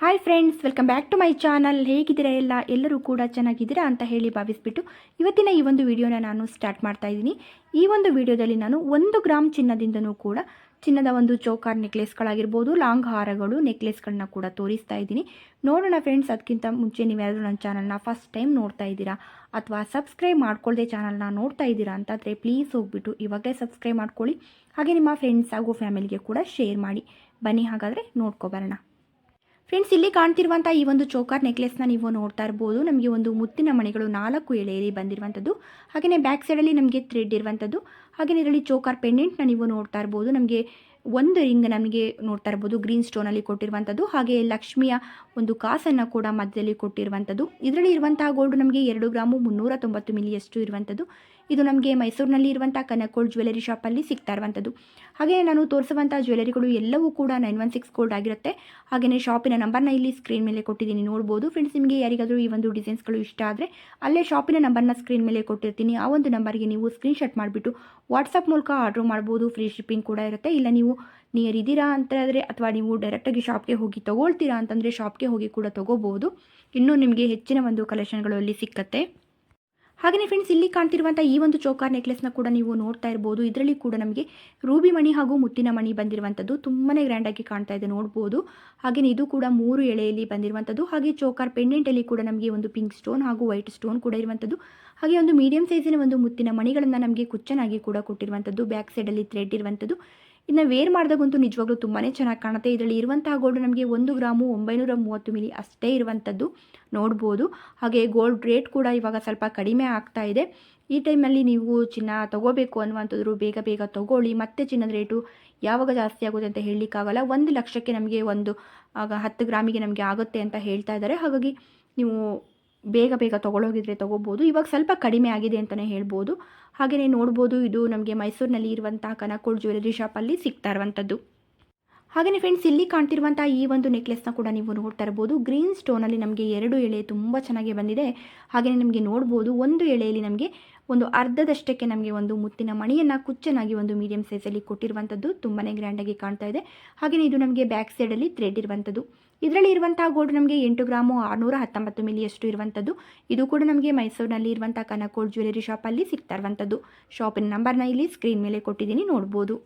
Hi friends welcome back to my channel ಹೇಗಿದ್ದೀರಾ ಎಲ್ಲ? ಎಲ್ಲರೂ ಕೂಡ ಚೆನ್ನಾಗಿದ್ದೀರಾ ಅಂತ ಹೇಳಿ ಭಾವಿಸ್ಬಿಟ್ಟು ಇವತ್ತಿನ ಈ ಒಂದು ವಿಡಿಯೋನ ನಾನು ಸ್ಟಾರ್ಟ್ ಮಾಡ್ತಾ ಇದ್ದೀನಿ. ಈ ಒಂದು ವಿಡಿಯೋದಲ್ಲಿ ನಾನು ಒಂದು ಗ್ರಾಮ್ ಚಿನ್ನದಿಂದನೂ ಕೂಡ ಚಿನ್ನದ ಒಂದು ಚೌಕಾರ್ ನೆಕ್ಲೆಸ್ಗಳಾಗಿರ್ಬೋದು ಲಾಂಗ್ ಹಾರಗಳು ನೆಕ್ಲೆಸ್ಗಳನ್ನ ಕೂಡ ತೋರಿಸ್ತಾ ಇದ್ದೀನಿ. ನೋಡೋಣ ಫ್ರೆಂಡ್ಸ್ ಅದಕ್ಕಿಂತ ಮುಂಚೆ ನೀವೆಲ್ಲರೂ ನನ್ನ ಚಾನಲ್ನ ಫಸ್ಟ್ ಟೈಮ್ ನೋಡ್ತಾ ಇದ್ದೀರಾ ಅಥವಾ ಸಬ್ಸ್ಕ್ರೈಬ್ ಮಾಡ್ಕೊಳ್ಳದೆ ಚಾನಲ್ನ ನೋಡ್ತಾ ಇದ್ದೀರಾ ಅಂತಾದರೆ ಪ್ಲೀಸ್ ಹೋಗ್ಬಿಟ್ಟು ಇವಾಗಲೇ ಸಬ್ಸ್ಕ್ರೈಬ್ ಮಾಡ್ಕೊಳ್ಳಿ. ಹಾಗೆ ನಿಮ್ಮ ಫ್ರೆಂಡ್ಸ್ ಹಾಗೂ ಫ್ಯಾಮಿಲಿಗೆ ಕೂಡ ಶೇರ್ ಮಾಡಿ. ಬನ್ನಿ ಹಾಗಾದರೆ ನೋಡ್ಕೊಬರೋಣ ಫ್ರೆಂಡ್ಸ್ ಇಲ್ಲಿ ಕಾಣ್ತಿರುವಂಥ ಈ ಒಂದು ಚೋಕಾರ್ ನೆಕ್ಲೆಸ್ನ ನೀವು ನೋಡ್ತಾ ಇರ್ಬೋದು. ನಮಗೆ ಒಂದು ಮುತ್ತಿನ ಮಣಿಗಳು ನಾಲ್ಕು ಎಳೆಯಲ್ಲಿ ಬಂದಿರುವಂಥದ್ದು. ಹಾಗೆಯೇ ಬ್ಯಾಕ್ ಸೈಡಲ್ಲಿ ನಮಗೆ ಥ್ರೆಡ್ ಇರುವಂಥದ್ದು. ಹಾಗೆಯೇ ಇದರಲ್ಲಿ ಚೋಕಾರ್ ಪೆಂಡೆಂಟ್ನ ನೀವು ನೋಡ್ತಾ ಇರ್ಬೋದು. ನಮಗೆ ಒಂದು ರಿಂಗ್ ನಮಗೆ ನೋಡ್ತಾ ಇರ್ಬೋದು ಗ್ರೀನ್ ಸ್ಟೋನಲ್ಲಿ ಕೊಟ್ಟಿರುವಂಥದ್ದು ಹಾಗೆ ಲಕ್ಷ್ಮಿಯ ಒಂದು ಕಾಸನ್ನು ಕೂಡ ಮಧ್ಯದಲ್ಲಿ ಕೊಟ್ಟಿರುವಂಥದ್ದು ಇದರಲ್ಲಿ ಇರುವಂತಹ ಗೋಲ್ಡ್ ನಮಗೆ ಎರಡು ಗ್ರಾಮು ಮುನ್ನೂರ ತೊಂಬತ್ತು ಮಿಲಿಯಷ್ಟು ಇರುವಂಥದ್ದು ಇದು ನಮಗೆ ಮೈಸೂರಿನಲ್ಲಿ ಇರುವಂಥ ಕನಕೋಲ್ಡ್ ಜ್ಯುವೆಲರಿ ಶಾಪಲ್ಲಿ ಸಿಗ್ತಾ ಇರುವಂಥದ್ದು ಹಾಗೆ ನಾನು ತೋರಿಸುವಂಥ ಜ್ಯುವೆಲರಿಗಳು ಎಲ್ಲವೂ ಕೂಡ ನೈನ್ ಒನ್ ಸಿಕ್ಸ್ ಗೋಲ್ಡ್ ಆಗಿರುತ್ತೆ. ಹಾಗೆಯೇ ಶಾಪಿನ ನಂಬರ್ನ ಇಲ್ಲಿ ಸ್ಕ್ರೀನ್ ಮೇಲೆ ಕೊಟ್ಟಿದ್ದೀನಿ, ನೋಡ್ಬೋದು. ಫ್ರೆಂಡ್ಸ್ ನಿಮಗೆ ಯಾರಿಗಾದರೂ ಈ ಒಂದು ಡಿಸೈನ್ಸ್ಗಳು ಇಷ್ಟ ಆದರೆ ಅಲ್ಲೇ ಶಾಪಿನ ನಂಬರ್ನ ಸ್ಕ್ರೀನ್ ಮೇಲೆ ಕೊಟ್ಟಿರ್ತೀನಿ. ಆ ಒಂದು ನಂಬರ್ಗೆ ನೀವು ಸ್ಕ್ರೀನ್ಶಾಟ್ ಮಾಡಿಬಿಟ್ಟು ವಾಟ್ಸಪ್ ಮೂಲಕ ಆರ್ಡ್ರ್ ಮಾಡ್ಬೋದು. ಫ್ರೀ ಶಿಪ್ಪಿಂಗ್ ಕೂಡ ಇರುತ್ತೆ. ಇಲ್ಲ ನೀವು ನಿಯರ್ ಇದ್ದೀರಾ ಅಂತಂದರೆ ಅಥವಾ ನೀವು ಡೈರೆಕ್ಟಾಗಿ ಶಾಪ್ಗೆ ಹೋಗಿ ತೊಗೊಳ್ತೀರಾ ಅಂತಂದರೆ ಶಾಪ್ಗೆ ಹೋಗಿ ಕೂಡ ತೊಗೋಬೋದು ಇನ್ನೂ ನಿಮಗೆ ಹೆಚ್ಚಿನ ಒಂದು ಕಲೆಕ್ಷನ್ಗಳು ಅಲ್ಲಿ ಸಿಕ್ಕತ್ತೆ. ಹಾಗೆಯೇ ಫ್ರೆಂಡ್ಸ್ ಇಲ್ಲಿ ಕಾಣ್ತಿರುವಂಥ ಈ ಒಂದು ಚೌಕಾರ್ ನೆಕ್ಲೆಸ್ನ ಕೂಡ ನೀವು ನೋಡ್ತಾ ಇರ್ಬೋದು. ಇದರಲ್ಲಿ ಕೂಡ ನಮಗೆ ರೂಬಿ ಮಣಿ ಹಾಗೂ ಮುತ್ತಿನ ಮಣಿ ಬಂದಿರುವಂಥದ್ದು ತುಂಬಾ ಗ್ರ್ಯಾಂಡಾಗಿ ಕಾಣ್ತಾ ಇದೆ ನೋಡ್ಬೋದು. ಹಾಗೆಯೇ ಇದು ಕೂಡ ಮೂರು ಎಳೆಯಲ್ಲಿ ಬಂದಿರುವಂಥದ್ದು ಹಾಗೆ ಚೌಕಾರ್ ಪೆಂಡೆಂಟಲ್ಲಿ ಕೂಡ ನಮಗೆ ಒಂದು ಪಿಂಕ್ ಸ್ಟೋನ್ ಹಾಗೂ ವೈಟ್ ಸ್ಟೋನ್ ಕೂಡ ಇರುವಂಥದ್ದು ಹಾಗೆ ಒಂದು ಮೀಡಿಯಂ ಸೈಜಿನ ಒಂದು ಮುತ್ತಿನ ಮಣಿಗಳನ್ನು ನಮಗೆ ಕುಚ್ಚನಾಗಿ ಕೂಡ ಕೊಟ್ಟಿರುವಂಥದ್ದು ಬ್ಯಾಕ್ ಸೈಡಲ್ಲಿ ಥ್ರೆಡ್ ಇರುವಂಥದ್ದು ಇನ್ನು ವೇರ್ ಮಾಡಿದಾಗಂತೂ ನಿಜವಾಗ್ಲೂ ತುಂಬಾ ಚೆನ್ನಾಗಿ ಕಾಣುತ್ತೆ. ಇದರಲ್ಲಿ ಇರುವಂತಹ ಗೋಲ್ಡ್ ನಮಗೆ ಒಂದು ಗ್ರಾಮು ಒಂಬೈನೂರ ಮೂವತ್ತು ಮಿಲಿ ಅಷ್ಟೇ ಇರುವಂಥದ್ದು ನೋಡ್ಬೋದು. ಹಾಗೆ ಗೋಲ್ಡ್ ರೇಟ್ ಕೂಡ ಇವಾಗ ಸ್ವಲ್ಪ ಕಡಿಮೆ ಆಗ್ತಾ ಇದೆ. ಈ ಟೈಮಲ್ಲಿ ನೀವು ಚಿನ್ನ ತಗೋಬೇಕು ಅನ್ನುವಂಥದ್ದು ಬೇಗ ಬೇಗ ತಗೊಳ್ಳಿ. ಮತ್ತೆ ಚಿನ್ನದ ರೇಟು ಯಾವಾಗ ಜಾಸ್ತಿ ಆಗುತ್ತೆ ಅಂತ ಹೇಳಲಿಕ್ಕಾಗಲ್ಲ. ಒಂದು ಲಕ್ಷಕ್ಕೆ ನಮಗೆ ಒಂದು, ಆಗ ಹತ್ತು ಗ್ರಾಮಿಗೆ ನಮಗೆ ಆಗುತ್ತೆ ಅಂತ ಹೇಳ್ತಾ ಇದ್ದಾರೆ. ಹಾಗಾಗಿ ನೀವು ಬೇಗ ಬೇಗ ತೊಗೊಳೋಗಿದ್ರೆ ತೊಗೋಬೋದು ಇವಾಗ ಸ್ವಲ್ಪ ಕಡಿಮೆ ಆಗಿದೆ ಅಂತಲೇ ಹೇಳ್ಬೋದು. ಹಾಗೆಯೇ ನೋಡ್ಬೋದು. ಇದು ನಮಗೆ ಮೈಸೂರಿನಲ್ಲಿ ಇರುವಂಥ ಕನಕೋಡ್ ಜ್ಯುವೆಲರಿ ಶಾಪಲ್ಲಿ ಸಿಗ್ತಾ ಇರುವಂಥದ್ದು. ಹಾಗೆಯೇ ಫ್ರೆಂಡ್ಸ್ ಇಲ್ಲಿ ಕಾಣ್ತಿರುವಂಥ ಈ ಒಂದು ನೆಕ್ಲೆಸ್ನ ಕೂಡ ನೀವು ನೋಡ್ತಾ ಇರ್ಬೋದು. ಗ್ರೀನ್ ಸ್ಟೋನಲ್ಲಿ ನಮಗೆ ಎರಡು ಎಳೆ ತುಂಬ ಚೆನ್ನಾಗಿ ಬಂದಿದೆ. ಹಾಗೆಯೇ ನಿಮಗೆ ನೋಡ್ಬೋದು, ಒಂದು ಎಳೆಯಲ್ಲಿ ನಮಗೆ ಒಂದು ಅರ್ಧದಷ್ಟಕ್ಕೆ ನಮಗೆ ಒಂದು ಮುತ್ತಿನ ಮಣಿಯನ್ನು ಕುಚ್ಚನಾಗಿ ಒಂದು ಮೀಡಿಯಂ ಸೈಜಲ್ಲಿ ಕೊಟ್ಟಿರುವಂಥದ್ದು ತುಂಬಾ ಗ್ರ್ಯಾಂಡಾಗಿ ಕಾಣ್ತಾ ಇದೆ. ಹಾಗೆಯೇ ಇದು ನಮಗೆ ಬ್ಯಾಕ್ ಸೈಡಲ್ಲಿ ಥ್ರೆಡ್ ಇರುವಂಥದ್ದು. ಇದರಲ್ಲಿ ಇರುವಂಥ ಗೋಲ್ಡ್ ನಮಗೆ ಎಂಟು ಗ್ರಾಮು ಆರುನೂರ ಹತ್ತೊಂಬತ್ತು ಮಿಲಿಯಷ್ಟು ಇರುವಂಥದ್ದು. ಇದು ಕೂಡ ನಮಗೆ ಮೈಸೂರಿನಲ್ಲಿ ಇರುವಂಥ ಕನಕೋಡ್ ಜ್ಯುವೆಲರಿ ಶಾಪಲ್ಲಿ ಸಿಗ್ತಾ ಇರುವಂಥದ್ದು. ಶಾಪಿನ ನಂಬರ್ನ ಇಲ್ಲಿ ಸ್ಕ್ರೀನ್ ಮೇಲೆ ಕೊಟ್ಟಿದ್ದೀನಿ, ನೋಡ್ಬೋದು.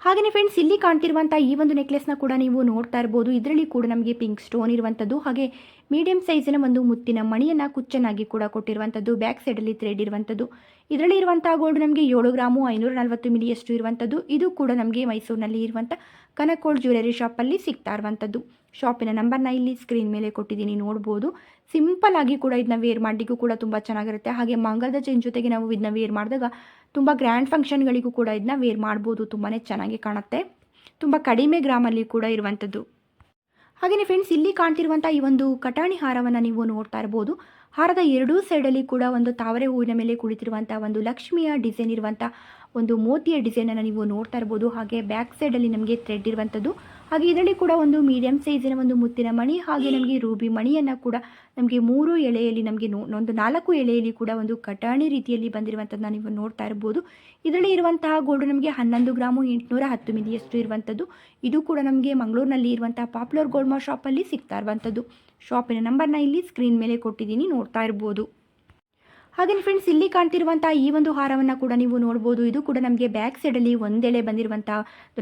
ಹಾಗೆಯೇ ಫ್ರೆಂಡ್ಸ್ ಇಲ್ಲಿ ಕಾಣ್ತಿರುವಂಥ ಈ ಒಂದು ನೆಕ್ಲೆಸ್ನ ಕೂಡ ನೀವು ನೋಡ್ತಾ ಇರ್ಬೋದು. ಇದರಲ್ಲಿ ಕೂಡ ನಮಗೆ ಪಿಂಕ್ ಸ್ಟೋನ್ ಇರುವಂಥದ್ದು ಹಾಗೆ ಮೀಡಿಯಂ ಸೈಜಿನ ಒಂದು ಮುತ್ತಿನ ಮಣಿಯನ್ನು ಕುಚ್ಚನಾಗಿ ಕೂಡ ಕೊಟ್ಟಿರುವಂಥದ್ದು ಬ್ಯಾಕ್ ಸೈಡಲ್ಲಿ ಥ್ರೆಡ್ ಇರುವಂಥದ್ದು ಇದರಲ್ಲಿ ಇರುವಂಥ ಗೋಲ್ಡ್ ನಮಗೆ ಏಳು ಗ್ರಾಮು ಐನೂರ ನಲವತ್ತು ಮಿಲಿಯಷ್ಟು ಇರುವಂಥದ್ದು ಇದು ಕೂಡ ನಮಗೆ ಮೈಸೂರಿನಲ್ಲಿ ಇರುವಂಥ ಕನಕೋಲ್ಡ್ ಜ್ಯುವೆಲರಿ ಶಾಪಲ್ಲಿ ಸಿಗ್ತಾ ಇರುವಂಥದ್ದು. ಶಾಪಿನ ನಂಬರ್ನ ಇಲ್ಲಿ ಸ್ಕ್ರೀನ್ ಮೇಲೆ ಕೊಟ್ಟಿದ್ದೀನಿ, ನೋಡ್ಬೋದು. ಸಿಂಪಲ್ ಆಗಿ ಕೂಡ ಇದನ್ನ ವೇರ್ ಮಾಡಲಿಕ್ಕೂ ಕೂಡ ತುಂಬ ಚೆನ್ನಾಗಿರುತ್ತೆ. ಹಾಗೆ ಮಂಗಲದ ಚೈನ್ ಜೊತೆಗೆ ನಾವು ಇದನ್ನ ವೇರ್ ಮಾಡಿದಾಗ ತುಂಬ ಗ್ರ್ಯಾಂಡ್ ಫಂಕ್ಷನ್ಗಳಿಗೂ ಕೂಡ ಇದನ್ನ ವೇರ್ ಮಾಡ್ಬೋದು. ತುಂಬಾ ಚೆನ್ನಾಗಿ ಕಾಣುತ್ತೆ. ತುಂಬ ಕಡಿಮೆ ಗ್ರಾಮಲ್ಲಿ ಕೂಡ ಇರುವಂಥದ್ದು. ಹಾಗೆಯೇ ಫ್ರೆಂಡ್ಸ್ ಇಲ್ಲಿ ಕಾಣ್ತಿರುವಂಥ ಈ ಒಂದು ಕಟಾಣಿ ಹಾರವನ್ನು ನೀವು ನೋಡ್ತಾ ಇರ್ಬೋದು. ಹಾರದ ಎರಡೂ ಸೈಡಲ್ಲಿ ಕೂಡ ಒಂದು ತಾವರೆ ಹೂವಿನ ಮೇಲೆ ಕುಳಿತಿರುವಂಥ ಒಂದು ಲಕ್ಷ್ಮಿಯ ಡಿಸೈನ್ ಇರುವಂಥ ಒಂದು ಮೋತಿಯ ಡಿಸೈನನ್ನು ನೀವು ನೋಡ್ತಾ ಇರ್ಬೋದು. ಹಾಗೆ ಬ್ಯಾಕ್ ಸೈಡಲ್ಲಿ ನಮಗೆ ಥ್ರೆಡ್ ಇರುವಂಥದ್ದು. ಹಾಗೆ ಇದರಲ್ಲಿ ಕೂಡ ಒಂದು ಮೀಡಿಯಂ ಸೈಜಿನ ಒಂದು ಮುತ್ತಿನ ಮಣಿ ಹಾಗೆ ನಮಗೆ ರೂಬಿ ಮಣಿಯನ್ನು ಕೂಡ ನಮಗೆ ಮೂರು ಎಳೆಯಲ್ಲಿ ನಮಗೆ ಒಂದು ನಾಲ್ಕು ಎಳೆಯಲ್ಲಿ ಕೂಡ ಒಂದು ಕಟಾಣಿ ರೀತಿಯಲ್ಲಿ ಬಂದಿರುವಂಥದ್ದು ನೀವು ನೋಡ್ತಾ ಇರ್ಬೋದು. ಇದರಲ್ಲಿ ಇರುವಂತಹ ಗೋಲ್ಡ್ ನಮಗೆ ಹನ್ನೊಂದು ಗ್ರಾಮು ಎಂಟುನೂರ ಹತ್ತು ಮಿಲಿಯಷ್ಟು ಇರುವಂಥದ್ದು ಇದು ಕೂಡ ನಮಗೆ ಮಂಗಳೂರಿನಲ್ಲಿ ಇರುವಂತಹ ಪಾಪ್ಯುಲರ್ ಗೋಲ್ಡ್ ಮಾ ಶಾಪಲ್ಲಿ ಸಿಗ್ತಾ ಇರುವಂಥದ್ದು ಶಾಪಿನ ನಂಬರ್ನ ಇಲ್ಲಿ ಸ್ಕ್ರೀನ್ ಮೇಲೆ ಕೊಟ್ಟಿದ್ದೀನಿ, ನೋಡ್ತಾ ಇರ್ಬೋದು. ಹಾಗೆಯೇ ಫ್ರೆಂಡ್ಸ್ ಇಲ್ಲಿ ಕಾಣ್ತಿರುವಂತಹ ಈ ಒಂದು ಹಾರವನ್ನು ಕೂಡ ನೀವು ನೋಡಬಹುದು ಇದು ಕೂಡ ನಮಗೆ ಬ್ಯಾಕ್ ಸೈಡಲ್ಲಿ ಒಂದೆಳೆ ಬಂದಿರುವಂಥ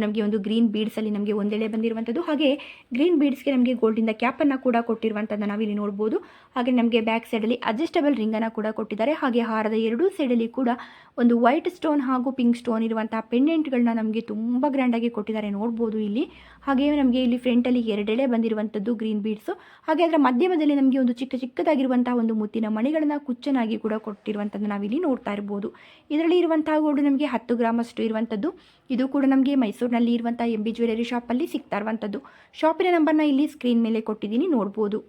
ನಮಗೆ ಒಂದು ಗ್ರೀನ್ ಬೀಡ್ಸಲ್ಲಿ ನಮಗೆ ಒಂದೆಳೆ ಬಂದಿರುವಂಥದ್ದು ಹಾಗೆ ಗ್ರೀನ್ ಬೀಡ್ಸ್ಗೆ ನಮಗೆ ಗೋಲ್ಡಿಂದ ಕ್ಯಾಪನ್ನು ಕೂಡ ಕೊಟ್ಟಿರುವಂಥದ್ದು ನಾವಿಲ್ಲಿ ನೋಡ್ಬೋದು. ಹಾಗೆ ನಮಗೆ ಬ್ಯಾಕ್ ಸೈಡಲ್ಲಿ ಅಡ್ಜಸ್ಟಬಲ್ ರಿಂಗನ್ನು ಕೂಡ ಕೊಟ್ಟಿದ್ದಾರೆ. ಹಾಗೆ ಹಾರದ ಎರಡೂ ಸೈಡಲ್ಲಿ ಕೂಡ ಒಂದು ವೈಟ್ ಸ್ಟೋನ್ ಹಾಗೂ ಪಿಂಕ್ ಸ್ಟೋನ್ ಇರುವಂಥ ಪೆಂಡೆಂಟ್ಗಳನ್ನ ನಮಗೆ ತುಂಬ ಗ್ರ್ಯಾಂಡಾಗಿ ಕೊಟ್ಟಿದ್ದಾರೆ. ನೋಡ್ಬೋದು ಇಲ್ಲಿ. ಹಾಗೆ ನಮಗೆ ಇಲ್ಲಿ ಫ್ರಂಟಲ್ಲಿ ಎರಡೆಳೆ ಬಂದಿರುವಂಥದ್ದು ಗ್ರೀನ್ ಬೀಡ್ಸು ಹಾಗೆ ಅದರ ಮಧ್ಯಮದಲ್ಲಿ ನಮಗೆ ಒಂದು ಚಿಕ್ಕ ಚಿಕ್ಕದಾಗಿರುವಂತಹ ಒಂದು ಮುತ್ತಿನ ಮಣಿಗಳನ್ನು ಕುಚ್ಚನಾಗಿ ಕೂಡ ಕೊಟ್ಟಿರುವಂಥದ್ದು ನಾವಿಲ್ಲಿ ನೋಡ್ತಾ ಇರ್ಬೋದು. ಇದರಲ್ಲಿ ಇರುವಂತಹ ಗೋಲ್ಡ್ ನಮಗೆ ಹತ್ತು ಗ್ರಾಮಷ್ಟು ಇರುವಂಥದ್ದು. ಇದು ಕೂಡ ನಮಗೆ ಮೈಸೂರಿನಲ್ಲಿ ಇರುವಂಥ ಎಂ ಬಿ ಜ್ಯುವೆಲರಿ ಶಾಪಲ್ಲಿ ಸಿಗ್ತಾ ಇರುವಂಥದ್ದು. ಶಾಪಿನ ನಂಬರ್ನ ಇಲ್ಲಿ ಸ್ಕ್ರೀನ್ ಮೇಲೆ ಕೊಟ್ಟಿದ್ದೀನಿ, ನೋಡ್ಬೋದು.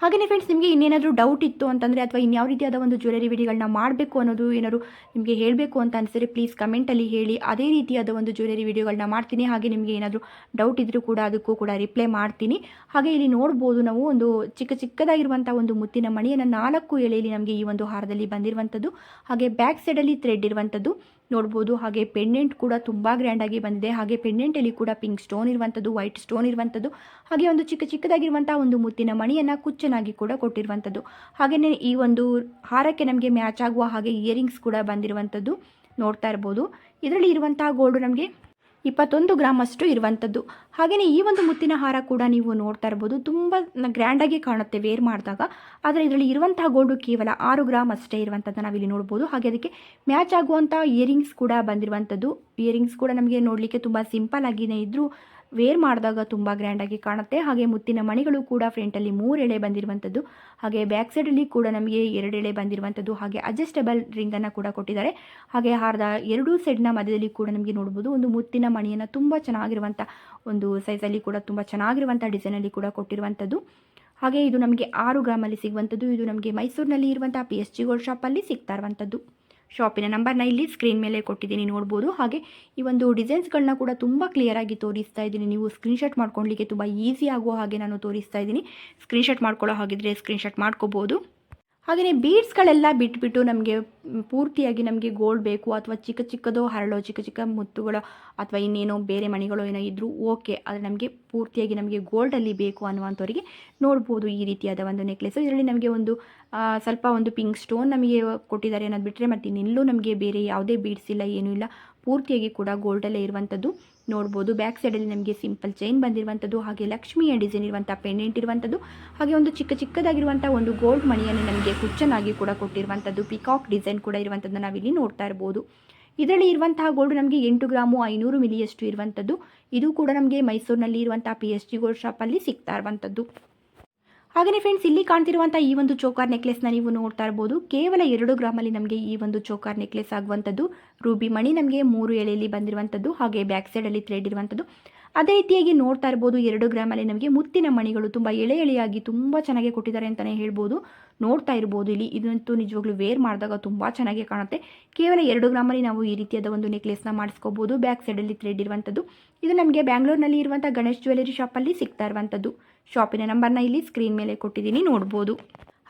ಹಾಗೆಯೇ ಫ್ರೆಂಡ್ಸ್ ನಿಮಗೆ ಇನ್ನೇನಾದರೂ ಡೌಟ್ ಇತ್ತು ಅಂತಂದರೆ ಅಥವಾ ಇನ್ಯಾವ ರೀತಿಯಾದ ಒಂದು ಜ್ಯುವೆಲರಿ ವಿಡಿಯೋಗಳನ್ನ ಮಾಡಬೇಕು ಅನ್ನೋದು ಏನಾದ್ರು ನಿಮಗೆ ಹೇಳಬೇಕು ಅಂತ ಅನಿಸಿದ್ರೆ ಪ್ಲೀಸ್ ಕಮೆಂಟಲ್ಲಿ ಹೇಳಿ. ಅದೇ ರೀತಿಯಾದ ಒಂದು ಜ್ಯುವೆಲರಿ ವಿಡಿಯೋಗಳನ್ನ ಮಾಡ್ತೀನಿ. ಹಾಗೆ ನಿಮಗೆ ಏನಾದರೂ ಡೌಟ್ ಇದ್ದರೂ ಕೂಡ ಅದಕ್ಕೂ ಕೂಡ ರಿಪ್ಲೈ ಮಾಡ್ತೀನಿ. ಹಾಗೆ ಇಲ್ಲಿ ನೋಡ್ಬೋದು ನಾವು ಒಂದು ಚಿಕ್ಕ ಚಿಕ್ಕದಾಗಿರುವಂಥ ಒಂದು ಮುತ್ತಿನ ಮಣಿಯನ್ನು ನಾಲ್ಕು ಎಳೆಯಲ್ಲಿ ನಮಗೆ ಈ ಒಂದು ಹಾರದಲ್ಲಿ ಬಂದಿರುವಂಥದ್ದು ಹಾಗೆ ಬ್ಯಾಕ್ ಸೈಡಲ್ಲಿ ಥ್ರೆಡ್ ಇರುವಂಥದ್ದು ನೋಡ್ಬೋದು. ಹಾಗೆ ಪೆಂಡೆಂಟ್ ಕೂಡ ತುಂಬ ಗ್ರ್ಯಾಂಡಾಗಿ ಬಂದಿದೆ. ಹಾಗೆ ಪೆಂಡೆಂಟಲ್ಲಿ ಕೂಡ ಪಿಂಕ್ ಸ್ಟೋನ್ ಇರುವಂಥದ್ದು ವೈಟ್ ಸ್ಟೋನ್ ಇರುವಂಥದ್ದು ಹಾಗೆ ಒಂದು ಚಿಕ್ಕ ಚಿಕ್ಕದಾಗಿರುವಂಥ ಒಂದು ಮುತ್ತಿನ ಮಣಿಯನ್ನು ಕುಚ್ಚನಾಗಿ ಕೂಡ ಕೊಟ್ಟಿರುವಂಥದ್ದು ಹಾಗೆಯೇ ಈ ಒಂದು ಹಾರಕ್ಕೆ ನಮಗೆ ಮ್ಯಾಚ್ ಆಗುವ ಹಾಗೆ ಇಯರಿಂಗ್ಸ್ ಕೂಡ ಬಂದಿರುವಂಥದ್ದು ನೋಡ್ತಾ ಇರ್ಬೋದು. ಇದರಲ್ಲಿ ಇರುವಂತಹ ಗೋಲ್ಡ್ ನಮಗೆ ಇಪ್ಪತ್ತೊಂದು ಗ್ರಾಮ್ ಅಷ್ಟು ಇರುವಂಥದ್ದು. ಹಾಗೆಯೇ ಈ ಒಂದು ಮುತ್ತಿನ ಹಾರ ಕೂಡ ನೀವು ನೋಡ್ತಾ ಇರ್ಬೋದು. ತುಂಬ ಗ್ರ್ಯಾಂಡಾಗಿ ಕಾಣುತ್ತೆ ವೇರ್ ಮಾಡಿದಾಗ. ಆದರೆ ಇದರಲ್ಲಿ ಇರುವಂತಹ ಗೋಲ್ಡು ಕೇವಲ ಆರು ಗ್ರಾಮ್ ಅಷ್ಟೇ ಇರುವಂಥದ್ದು ನಾವಿಲ್ಲಿ ನೋಡ್ಬೋದು. ಹಾಗೆ ಅದಕ್ಕೆ ಮ್ಯಾಚ್ ಆಗುವಂಥ ಇಯರಿಂಗ್ಸ್ ಕೂಡ ಬಂದಿರುವಂಥದ್ದು. ಇಯರಿಂಗ್ಸ್ ಕೂಡ ನಮಗೆ ನೋಡಲಿಕ್ಕೆ ತುಂಬ ಸಿಂಪಲ್ ಆಗಿಯೇ ಇದ್ದರೂ ವೇರ್ ಮಾಡಿದಾಗ ತುಂಬ ಗ್ರ್ಯಾಂಡಾಗಿ ಕಾಣುತ್ತೆ. ಹಾಗೆ ಮುತ್ತಿನ ಮಣಿಗಳು ಕೂಡ ಫ್ರಂಟಲ್ಲಿ ಮೂರು ಎಳೆ ಬಂದಿರುವಂಥದ್ದು ಹಾಗೆ ಬ್ಯಾಕ್ ಸೈಡಲ್ಲಿ ಕೂಡ ನಮಗೆ ಎರಡು ಎಳೆ ಬಂದಿರುವಂಥದ್ದು ಹಾಗೆ ಅಡ್ಜಸ್ಟಬಲ್ ರಿಂಗನ್ನು ಕೂಡ ಕೊಟ್ಟಿದ್ದಾರೆ. ಹಾಗೆ ಹಾರದ ಎರಡೂ ಸೈಡ್ನ ಮಧ್ಯದಲ್ಲಿ ಕೂಡ ನಮಗೆ ನೋಡ್ಬೋದು, ಒಂದು ಮುತ್ತಿನ ಮಣಿಯನ್ನು ತುಂಬ ಚೆನ್ನಾಗಿರುವಂಥ ಒಂದು ಸೈಜಲ್ಲಿ ಕೂಡ ತುಂಬ ಚೆನ್ನಾಗಿರುವಂಥ ಡಿಸೈನಲ್ಲಿ ಕೂಡ ಕೊಟ್ಟಿರುವಂಥದ್ದು ಹಾಗೆ ಇದು ನಮಗೆ ಆರು ಗ್ರಾಮಲ್ಲಿ ಸಿಗುವಂಥದ್ದು ಇದು ನಮಗೆ ಮೈಸೂರಿನಲ್ಲಿ ಇರುವಂಥ ಪಿ ಎಸ್ ಜಿ ಗೋಲ್ಡ್ ಶಾಪಲ್ಲಿ ಸಿಗ್ತಾ ಇರುವಂಥದ್ದು ಶಾಪಿನ ನಂಬರ್ನ ಇಲ್ಲಿ ಸ್ಕ್ರೀನ್ ಮೇಲೆ ಕೊಟ್ಟಿದ್ದೀನಿ, ನೋಡ್ಬೋದು. ಹಾಗೆ ಈ ಒಂದು ಡಿಸೈನ್ಸ್ಗಳನ್ನ ಕೂಡ ತುಂಬ ಕ್ಲಿಯರಾಗಿ ತೋರಿಸ್ತಾ ಇದ್ದೀನಿ. ನೀವು ಸ್ಕ್ರೀನ್ಶಾಟ್ ಮಾಡ್ಕೊಳ್ಳಿಕ್ಕೆ ತುಂಬ ಈಸಿ ಆಗುವ ಹಾಗೆ ನಾನು ತೋರಿಸ್ತಾ ಇದ್ದೀನಿ. ಸ್ಕ್ರೀನ್ಶಾಟ್ ಮಾಡ್ಕೊಳ್ಳೋ ಹಾಗಿದ್ರೆ ಸ್ಕ್ರೀನ್ಶಾಟ್ ಮಾಡ್ಕೋಬೋದು. ಹಾಗೆಯೇ ಬೀಡ್ಸ್ಗಳೆಲ್ಲ ಬಿಟ್ಬಿಟ್ಟು ನಮಗೆ ಪೂರ್ತಿಯಾಗಿ ನಮಗೆ ಗೋಲ್ಡ್ ಬೇಕು ಅಥವಾ ಚಿಕ್ಕ ಚಿಕ್ಕದೋ ಹರಳೋ ಚಿಕ್ಕ ಚಿಕ್ಕ ಮುತ್ತುಗಳೋ ಅಥವಾ ಇನ್ನೇನೋ ಬೇರೆ ಮಣಿಗಳೋ ಏನೋ ಇದ್ದರೂ ಓಕೆ ಆದರೆ ನಮಗೆ ಪೂರ್ತಿಯಾಗಿ ನಮಗೆ ಗೋಲ್ಡಲ್ಲಿ ಬೇಕು ಅನ್ನುವಂಥವರಿಗೆ ನೋಡ್ಬೋದು ಈ ರೀತಿಯಾದ ಒಂದು ನೆಕ್ಲೆಸ್ ಇದರಲ್ಲಿ ನಮಗೆ ಒಂದು ಸ್ವಲ್ಪ ಒಂದು ಪಿಂಕ್ ಸ್ಟೋನ್ ನಮಗೆ ಕೊಟ್ಟಿದ್ದಾರೆ ಅನ್ನೋದು ಬಿಟ್ಟರೆ ಮತ್ತು ಇನ್ನೆಲ್ಲೂ ನಮಗೆ ಬೇರೆ ಯಾವುದೇ ಬೀಡ್ಸ್ ಇಲ್ಲ, ಏನೂ ಇಲ್ಲ. ಪೂರ್ತಿಯಾಗಿ ಕೂಡ ಗೋಲ್ಡಲ್ಲೇ ಇರುವಂಥದ್ದು ನೋಡ್ಬೋದು. ಬ್ಯಾಕ್ ಸೈಡಲ್ಲಿ ನಮಗೆ ಸಿಂಪಲ್ ಚೈನ್ ಬಂದಿರುವಂಥದ್ದು ಹಾಗೆ ಲಕ್ಷ್ಮಿಯ ಡಿಸೈನ್ ಇರುವಂಥ ಪೆಂಡೆಂಟ್ ಇರುವಂಥದ್ದು ಹಾಗೆ ಒಂದು ಚಿಕ್ಕ ಚಿಕ್ಕದಾಗಿರುವಂಥ ಒಂದು ಗೋಲ್ಡ್ ಮಣಿಯನ್ನು ನಮಗೆ ಕುಚ್ಚನಾಗಿ ಕೂಡ ಕೊಟ್ಟಿರುವಂಥದ್ದು ಪಿಕಾಕ್ ಡಿಸೈನ್ ಕೂಡ ಇರುವಂಥದ್ದನ್ನು ನಾವಿಲ್ಲಿ ನೋಡ್ತಾ ಇರ್ಬೋದು. ಇದರಲ್ಲಿ ಇರುವಂತಹ ಗೋಲ್ಡ್ ನಮಗೆ ಎಂಟು ಗ್ರಾಮು ಐನೂರು ಮಿಲಿಯಷ್ಟು ಇರುವಂಥದ್ದು ಇದು ಕೂಡ ನಮಗೆ ಮೈಸೂರಿನಲ್ಲಿ ಇರುವಂಥ ಪಿ ಎಸ್ ಜಿ ಗೋಲ್ಡ್ ಶಾಪಲ್ಲಿ ಸಿಗ್ತಾ ಇರುವಂಥದ್ದು ಹಾಗೆಯೇ ಫ್ರೆಂಡ್ಸ್ ಇಲ್ಲಿ ಕಾಣ್ತಿರುವಂಥ ಈ ಒಂದು ಚೋಕಾರ್ ನೆಕ್ಲೆಸ್ನ ನೀವು ನೋಡ್ತಾ ಇರ್ಬೋದು. ಕೇವಲ ಎರಡು ಗ್ರಾಮಲ್ಲಿ ನಮಗೆ ಈ ಒಂದು ಚೋಕಾರ್ ನೆಕ್ಲೆಸ್ ಆಗುವಂಥದ್ದು. ರೂಬಿ ಮಣಿ ನಮಗೆ ಮೂರು ಎಳೆಯಲ್ಲಿ ಬಂದಿರುವಂಥದ್ದು. ಹಾಗೆ ಬ್ಯಾಕ್ ಸೈಡಲ್ಲಿ ಥ್ರೆಡ್ ಇರುವಂಥದ್ದು. ಅದೇ ರೀತಿಯಾಗಿ ನೋಡ್ತಾ ಇರ್ಬೋದು, ಎರಡು ಗ್ರಾಮಲ್ಲಿ ನಮಗೆ ಮುತ್ತಿನ ಮಣಿಗಳು ತುಂಬ ಎಳೆ ಎಳೆಯಾಗಿ ತುಂಬ ಚೆನ್ನಾಗಿ ಕೊಟ್ಟಿದ್ದಾರೆ ಅಂತಲೇ ಹೇಳ್ಬೋದು. ನೋಡ್ತಾ ಇರ್ಬೋದು ಇಲ್ಲಿ. ಇದಂತೂ ನಿಜವಾಗ್ಲೂ ವೇರ್ ಮಾಡಿದಾಗ ತುಂಬ ಚೆನ್ನಾಗಿ ಕಾಣುತ್ತೆ. ಕೇವಲ ಎರಡು ಗ್ರಾಮಲ್ಲಿ ನಾವು ಈ ರೀತಿಯಾದ ಒಂದು ನೆಕ್ಲೆಸ್ನ ಮಾಡಿಸ್ಕೋಬೋದು. ಬ್ಯಾಕ್ ಸೈಡಲ್ಲಿ ಥ್ರೆಡ್ ಇರುವಂಥದ್ದು ಇದು ನಮಗೆ ಬ್ಯಾಂಗ್ಳೂರ್ನಲ್ಲಿ ಇರುವಂಥ ಗಣೇಶ್ ಜ್ಯುವೆಲರಿ ಶಾಪಲ್ಲಿ ಸಿಗ್ತಾ ಇರುವಂಥದ್ದು ಶಾಪಿನ ನಂಬರ್ನ ಇಲ್ಲಿ ಸ್ಕ್ರೀನ್ ಮೇಲೆ ಕೊಟ್ಟಿದ್ದೀನಿ, ನೋಡ್ಬೋದು.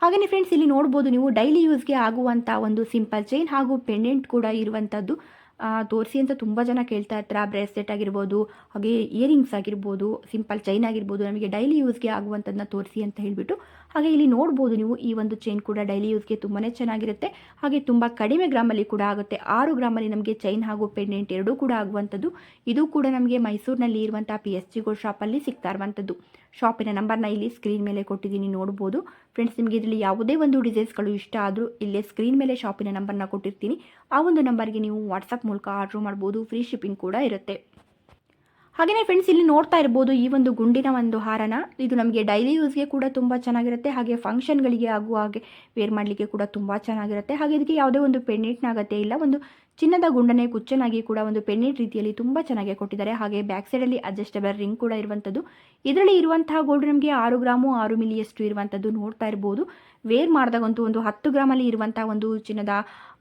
ಹಾಗೆಯೇ ಫ್ರೆಂಡ್ಸ್ ಇಲ್ಲಿ ನೋಡ್ಬೋದು ನೀವು ಡೈಲಿ ಯೂಸ್ಗೆ ಆಗುವಂಥ ಒಂದು ಸಿಂಪಲ್ ಚೈನ್ ಹಾಗೂ ಪೆಂಡೆಂಟ್ ಕೂಡ ಇರುವಂಥದ್ದು ತೋರಿಸಿ ಅಂತ ತುಂಬ ಜನ ಕೇಳ್ತಾ ಇರ್ತಾರೆ ಬ್ರೇಸ್ಲೆಟ್ ಆಗಿರ್ಬೋದು, ಹಾಗೆ ಇಯರಿಂಗ್ಸ್ ಆಗಿರ್ಬೋದು ಸಿಂಪಲ್ ಚೈನ್ ಆಗಿರ್ಬೋದು, ನಮಗೆ ಡೈಲಿ ಯೂಸ್ಗೆ ಆಗುವಂಥದ್ದನ್ನ ತೋರಿಸಿ ಅಂತ ಹೇಳಿಬಿಟ್ಟು ಹಾಗೆ ಇಲ್ಲಿ ನೋಡ್ಬೋದು ನೀವು ಈ ಒಂದು ಚೈನ್ ಕೂಡ ಡೈಲಿ ಯೂಸ್ಗೆ ತುಂಬಾ ಚೆನ್ನಾಗಿರುತ್ತೆ. ಹಾಗೆ ತುಂಬ ಕಡಿಮೆ ಗ್ರಾಮಲ್ಲಿ ಕೂಡ ಆಗುತ್ತೆ. ಆರು ಗ್ರಾಮಲ್ಲಿ ನಮಗೆ ಚೈನ್ ಹಾಗೂ ಪೆಂಡೆಂಟ್ ಎರಡೂ ಕೂಡ ಆಗುವಂಥದ್ದು. ಇದು ಕೂಡ ನಮಗೆ ಮೈಸೂರಿನಲ್ಲಿ ಇರುವಂಥ ಪಿ ಎಸ್ ಜಿ ಗೋಲ್ಡ್ ಶಾಪಲ್ಲಿ ಸಿಗ್ತಾ ಇರುವಂಥದ್ದು. ಶಾಪಿನ ನಂಬರ್ನ ಇಲ್ಲಿ ಸ್ಕ್ರೀನ್ ಮೇಲೆ ಕೊಟ್ಟಿದ್ದೀನಿ, ನೋಡ್ಬೋದು. ಫ್ರೆಂಡ್ಸ್ ನಿಮಗೆ ಇದರಲ್ಲಿ ಯಾವುದೇ ಒಂದು ಡಿಸೈನ್ಸ್ಗಳು ಇಷ್ಟ ಆದರೂ ಇಲ್ಲೇ ಸ್ಕ್ರೀನ್ ಮೇಲೆ ಶಾಪಿನ ನಂಬರ್ನ ಕೊಟ್ಟಿರ್ತೀನಿ. ಆ ಒಂದು ನಂಬರ್ಗೆ ನೀವು ವಾಟ್ಸಪ್ ಮೂಲಕ ಆರ್ಡ್ರ್ ಮಾಡ್ಬೋದು. ಫ್ರೀ ಶಿಪ್ಪಿಂಗ್ ಕೂಡ ಇರುತ್ತೆ. ಹಾಗೆಯೇ ಫ್ರೆಂಡ್ಸ್ ಇಲ್ಲಿ ನೋಡ್ತಾ ಇರ್ಬೋದು ಈ ಒಂದು ಗುಂಡಿನ ಒಂದು ಹಾರನ. ಇದು ನಮಗೆ ಡೈಲಿ ಯೂಸ್ಗೆ ಕೂಡ ತುಂಬ ಚೆನ್ನಾಗಿರುತ್ತೆ. ಹಾಗೆ ಫಂಕ್ಷನ್ಗಳಿಗೆ ಆಗುವ ಹಾಗೆ ವೇರ್ ಮಾಡಲಿಕ್ಕೆ ಕೂಡ ತುಂಬ ಚೆನ್ನಾಗಿರುತ್ತೆ. ಹಾಗೆ ಇದಕ್ಕೆ ಯಾವುದೇ ಒಂದು ಪೆಂಡೆಂಟ್ನ ಅಗತ್ಯ ಇಲ್ಲ. ಒಂದು ಚಿನ್ನದ ಗುಂಡನೆ ಕುಚ್ಚನಾಗಿ ಕೂಡ ಒಂದು ಪೆಂಡೆಂಟ್ ರೀತಿಯಲ್ಲಿ ತುಂಬ ಚೆನ್ನಾಗಿ ಕೊಟ್ಟಿದ್ದಾರೆ. ಹಾಗೆ ಬ್ಯಾಕ್ ಸೈಡಲ್ಲಿ ಅಡ್ಜಸ್ಟಬಲ್ ರಿಂಗ್ ಕೂಡ ಇರುವಂಥದ್ದು ಇದರಲ್ಲಿ ಇರುವಂತಹ ಗೋಲ್ಡ್ ನಮಗೆ ಆರು ಗ್ರಾಮು ಆರು ಮಿಲಿಯಷ್ಟು ಇರುವಂಥದ್ದು ನೋಡ್ತಾ ಇರ್ಬೋದು. ವೇರ್ ಮಾಡಿದಾಗಂತೂ ಒಂದು ಹತ್ತು ಗ್ರಾಮಲ್ಲಿ ಇರುವಂಥ ಒಂದು ಚಿನ್ನದ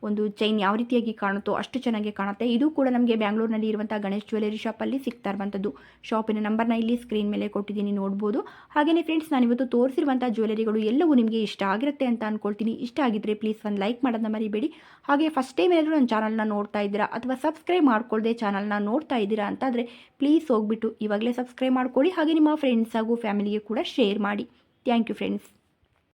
ಒಂದು ಚೈನ್ ಯಾವ ರೀತಿಯಾಗಿ ಕಾಣುತ್ತೋ ಅಷ್ಟು ಚೆನ್ನಾಗಿ ಕಾಣುತ್ತೆ. ಇದು ಕೂಡ ನಮಗೆ ಬ್ಯಾಂಗ್ಳೂರಿನಲ್ಲಿ ಇರುವಂಥ ಗಣೇಶ್ ಜ್ಯುವೆಲರಿ ಶಾಪಲ್ಲಿ ಸಿಗ್ತಾ ಇರುವಂಥದ್ದು ಶಾಪಿನ ನಂಬರ್ನ ಇಲ್ಲಿ ಸ್ಕ್ರೀನ್ ಮೇಲೆ ಕೊಟ್ಟಿದ್ದೀನಿ, ನೋಡ್ಬೋದು. ಹಾಗೆಯೇ ಫ್ರೆಂಡ್ಸ್ ನಾನು ಇವತ್ತು ತೋರಿಸಿರುವಂಥ ಜ್ಯುವೆಲರಿಗಳು ಎಲ್ಲವೂ ನಿಮಗೆ ಇಷ್ಟ ಆಗಿರುತ್ತೆ ಅಂತ ಅಂದ್ಕೊಳ್ತೀನಿ ಇಷ್ಟ ಆಗಿದ್ದರೆ ಪ್ಲೀಸ್ ಒಂದು ಲೈಕ್ ಮಾಡೋದನ್ನ ಮರಿಬೇಡಿ. ಹಾಗೆ ಫಸ್ಟ್ ಟೈಮ್ ಏನಾದರೂ ನನ್ನ ಚಾನಲ್ನ ನೋಡ್ತಾ ಇದ್ದೀರಾ ಅಥವಾ ಸಬ್ಸ್ಕ್ರೈಬ್ ಮಾಡ್ಕೊಳ್ಳದೆ ಚಾನಲ್ನ ನೋಡ್ತಾ ಇದ್ದೀರಾ ಅಂತಾದರೆ ಪ್ಲೀಸ್ ಹೋಗ್ಬಿಟ್ಟು ಇವಾಗಲೇ ಸಬ್ಸ್ಕ್ರೈಬ್ ಮಾಡ್ಕೊಳ್ಳಿ. ಹಾಗೆ ನಿಮ್ಮ ಫ್ರೆಂಡ್ಸ್ ಹಾಗೂ ಫ್ಯಾಮಿಲಿಗೆ ಕೂಡ ಶೇರ್ ಮಾಡಿ. Thank you friends